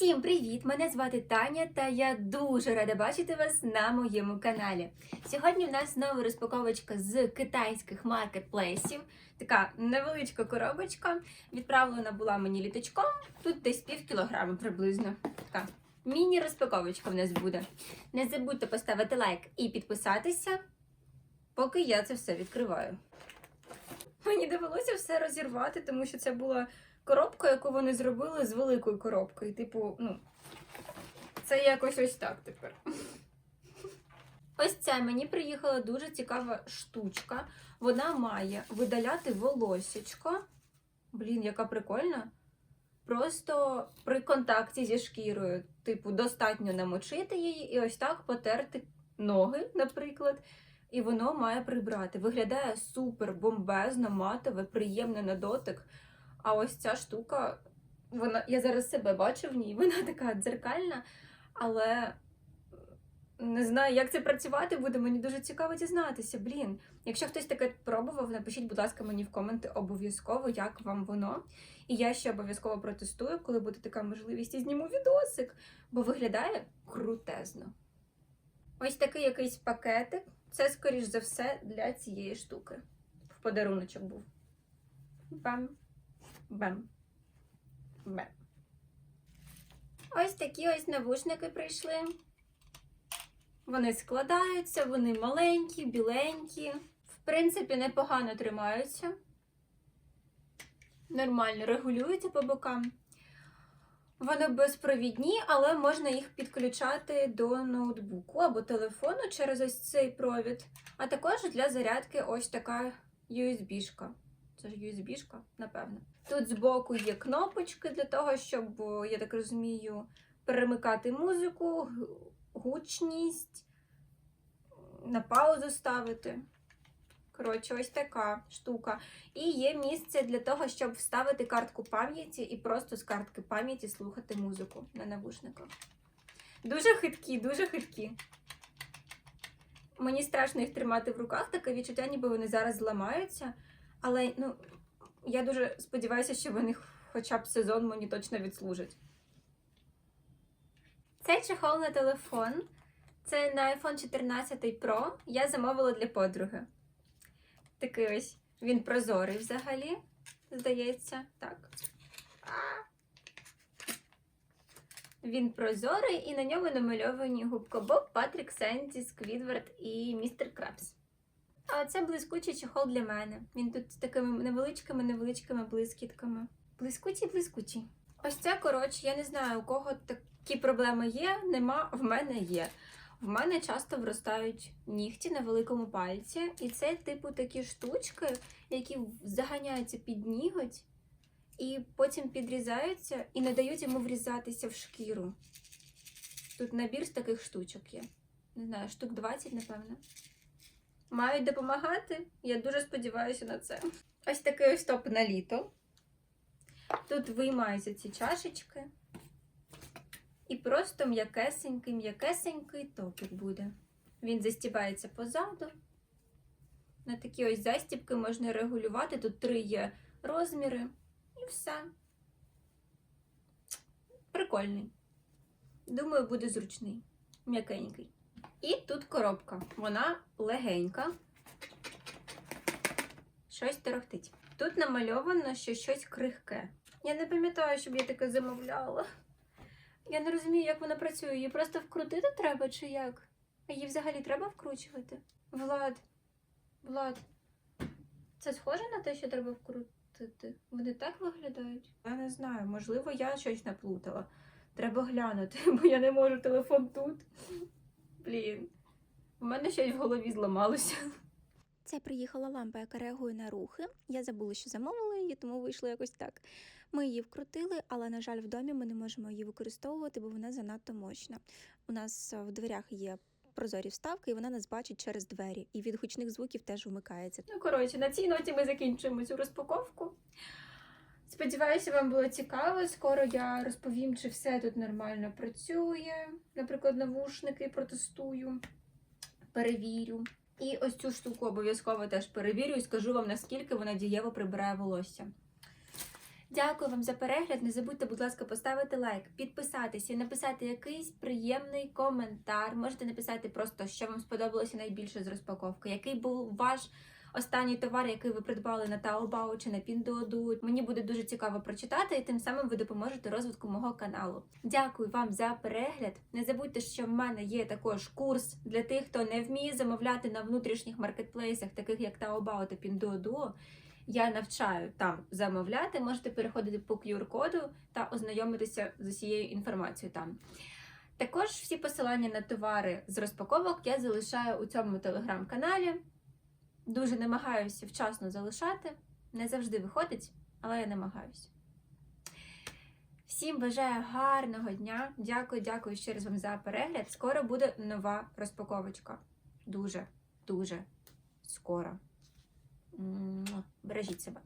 Всім привіт! Мене звати Таня, та я дуже рада бачити вас на моєму каналі. Сьогодні в нас знову розпаковочка з китайських маркетплейсів. Така невеличка коробочка. Відправлена була мені літачком. Тут десь пів кілограма приблизно. Така міні-розпаковочка в нас буде. Не забудьте поставити лайк і підписатися, поки я це все відкриваю. Мені довелося все розірвати, тому що це була коробка, яку вони зробили з великою коробкою. Типу, ну, це якось ось так тепер. Ось це мені приїхала дуже цікава штучка. Вона має видаляти волосечко. Блін, яка прикольна. Просто при контакті зі шкірою, типу, достатньо намочити її і ось так потерти ноги, наприклад. І воно має прибрати. Виглядає супер бомбезно, матове, приємне на дотик. А ось ця штука, вона, я зараз себе бачу в ній, вона така дзеркальна, але не знаю, як це працювати буде. Мені дуже цікаво дізнатися. Блін. Якщо хтось таке пробував, напишіть, будь ласка, мені в коменти обов'язково, як вам воно. І я ще обов'язково протестую, коли буде така можливість, і зніму відосик, бо виглядає крутезно. Ось такий якийсь пакетик. Це, скоріш за все, для цієї штуки. В подаруночок був. Бам. Бем. Бем. Ось такі ось навушники прийшли. Вони складаються, вони маленькі, біленькі. В принципі, непогано тримаються. Нормально регулюються по бокам. Вони безпровідні, але можна їх підключати до ноутбуку або телефону через ось цей провід. А також для зарядки ось така USB-шка. Це ж USB-шка, напевно. Тут збоку є кнопочки для того, щоб, я так розумію, перемикати музику, гучність, на паузу ставити. Коротше, ось така штука. І є місце для того, щоб вставити картку пам'яті і просто з картки пам'яті слухати музику на навушниках. Дуже хиткі, дуже хиткі. Мені страшно їх тримати в руках, таке відчуття, ніби вони зараз зламаються. Але ну, я дуже сподіваюся, що вони хоча б сезон мені точно відслужать. Цей чехол на телефон. Це на iPhone 14 Pro. Я замовила для подруги. Такий ось він прозорий взагалі, здається. Так. Він прозорий і на ньому намальовані губка Боб, Патрік, Сенді, Сквідвард і містер Крабс. А це блискучий чехол для мене. Він тут з такими невеличкими невеличкими блискітками. Блискучий, блискучий. Ось це, коротше, я не знаю, у кого такі проблеми є, нема, в мене є. В мене часто вростають нігті на великому пальці, і це, типу, такі штучки, які заганяються під ніготь, і потім підрізаються і не дають йому врізатися в шкіру. Тут набір з таких штучок є. Не знаю, штук 20, напевно. Мають допомагати. Я дуже сподіваюся на це. Ось такий ось топ на літо. Тут виймаються ці чашечки. І просто м'якесенький, м'якесенький топик буде. Він застібається позаду. На такі ось застібки можна регулювати. Тут три є розміри. І все. Прикольний. Думаю, буде зручний. М'якенький. І тут коробка. Вона легенька. Щось торохтить. Тут намальовано, що щось крихке. Я не пам'ятаю, щоб я таке замовляла. Я не розумію, як вона працює. Її просто вкрутити треба чи як? А її взагалі треба вкручувати? Влад, Влад, це схоже на те, що треба вкрутити? Вони так виглядають? Я не знаю, можливо, я щось наплутала. Треба глянути, бо я не можу телефон тут. Блін. У мене щось в голові зламалося. Це приїхала лампа, яка реагує на рухи. Я забула, що замовила її, тому вийшло якось так. Ми її вкрутили, але, на жаль, в домі ми не можемо її використовувати, бо вона занадто мощна. У нас е, в дверях є прозорі вставки, і вона нас бачить через двері. І від гучних звуків теж вмикається. Ну, коротше, на цій ноті ми закінчуємо цю розпаковку. Сподіваюся, вам було цікаво. Скоро я розповім, чи все тут нормально працює. Наприклад, навушники протестую, перевірю. І ось цю штуку обов'язково теж перевірю і скажу вам, наскільки вона дієво прибирає волосся. Дякую вам за перегляд. Не забудьте, будь ласка, поставити лайк, підписатися написати якийсь приємний коментар. Можете написати просто, що вам сподобалося найбільше з розпаковки, який був ваш останній товар, який ви придбали на Taobao чи на Pinduoduo. Мені буде дуже цікаво прочитати, і тим самим ви допоможете розвитку мого каналу. Дякую вам за перегляд. Не забудьте, що в мене є також курс для тих, хто не вміє замовляти на внутрішніх маркетплейсах, таких як Taobao та Pinduoduo. Я навчаю там замовляти. Можете переходити по QR-коду та ознайомитися з усією інформацією там. Також всі посилання на товари з розпаковок я залишаю у цьому телеграм-каналі. Дуже намагаюся вчасно залишати. Не завжди виходить, але я намагаюся. Всім бажаю гарного дня. Дякую, дякую ще раз вам за перегляд. Скоро буде нова розпаковочка. Дуже, дуже скоро. Бережіть себе.